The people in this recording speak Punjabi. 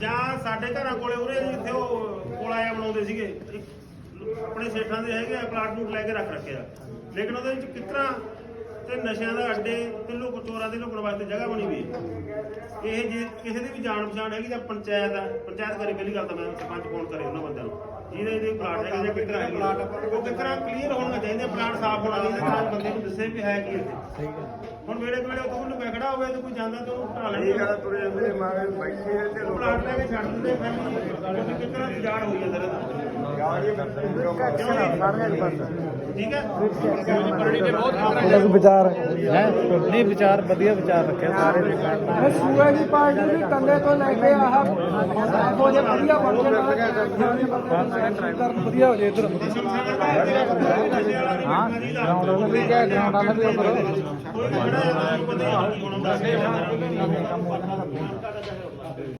ਜਾਂ ਸਾਡੇ ਘਰਾਂ ਕੋਲੇ ਉਰੇ ਜਿੱਥੇ ਉਹ ਕੋਲਾਇਆ ਬਣਾਉਂਦੇ ਸੀਗੇ। ਇੱਕ ਆਪਣੇ ਸੇਠਾਂ ਦੇ ਹੈਗੇ ਆ, ਪਲਾਟ ਨੂੰ ਲੈ ਕੇ ਰੱਖ ਰੱਖਿਆ। ਲੇਕਿਨ ਉਹਦੇ ਵਿੱਚ ਕਿਤਨਾ ਤੇ ਨਸ਼ਿਆਂ ਦਾ ਅੱਡੇ ਤੇ ਲੋਕ ਚੋਰਾਂ ਦੇ ਲੁਕਣ ਵਾਸਤੇ ਜਗ੍ਹਾ ਬਣੀ ਹੋਈ ਹੈ। ਇਹ ਜੇ ਕਿਸੇ ਦੀ ਵੀ ਜਾਣ ਪਛਾਣ ਹੈਗੀ ਤਾਂ ਪੰਚਾਇਤ ਆ, ਪੰਚਾਇਤ ਕਰੇ, ਪਹਿਲੀ ਗੱਲ ਤਾਂ ਮੈਂ ਸਰਪੰਚ ਫੋਨ ਕਰੇ ਉਹਨਾਂ ਬੰਦਿਆਂ ਨੂੰ। ਜਿਹਦੇ ਇਹਦੇ ਪਲਾਟ ਹੈਗੇ ਜਾਂ ਹੈਗੇ? ਉਹ ਕਿਤਨਾ ਕਲੀਅਰ ਹੋਣਾ ਚਾਹੀਦਾ ਪਲਾਟ ਸਾਫ਼ ਹੋਣਾ ਚਾਹੀਦਾ ਤਾਂ ਬੰਦੇ ਨੂੰ ਦੱਸੇ ਵੀ ਹੈ ਕੀ ਇੱਥੇ। ਹੁਣ ਵੇਲੇ ਵੇਲੇ ਉਹ ਕੋਲ ਨੂੰ ਖੜਾ ਹੋਵੇ ਤੇ ਕੋਈ ਜਾਂਦਾ ਤੇ ਉਹ ਢਾ ਲੈਂਦੇ। ਗੱਲ ਤੁਰੇ ਜਾਂਦੇ ਮਾਰੇ ਬੈਠੇ ਤੇ ਉਹ ਪਲਾਟ ਲੈ ਕੇ ਛੱਡ ਦਿੰਦੇ ਫਿਰ ਕਿਉਂਕਿ ਕਿਤਨਾ ਜਾੜ ਹੋਈ ਜਾਂਦਾ ਯਾਰ ਇਹ ਸਾਰਿਆਂ ਦੇ ਪਾਸੇ ਠੀਕ ਹੈ? ਵਿਚਾਰ ਹੈ? ਨਹੀਂ ਵਿਚਾਰ ਵਧੀਆ ਵਿਚਾਰ ਰੱਖਿਆ। ਸਾਰੇ ਦੇ ਸੂਏ ਦੀ ਪਾਰਟੀ ਦੀ ਕੰਦੇ ਤੋਂ ਲੈ ਕੇ ਆਹ ਹੋ ਜੇ ਵਧੀਆ ਬਣ ਕਰਨ ਵਧੀਆ ਹੋ। ਜੇ ਇਧਰ ਹਾਂ ਗਰਾਊਂਡ ਵਾਲਾ ਵੀ ਕਿਹਾ ਗਰਾਊਂਡ ਵਾਲਾ ਵੀ ਉਹ ਕਰੋ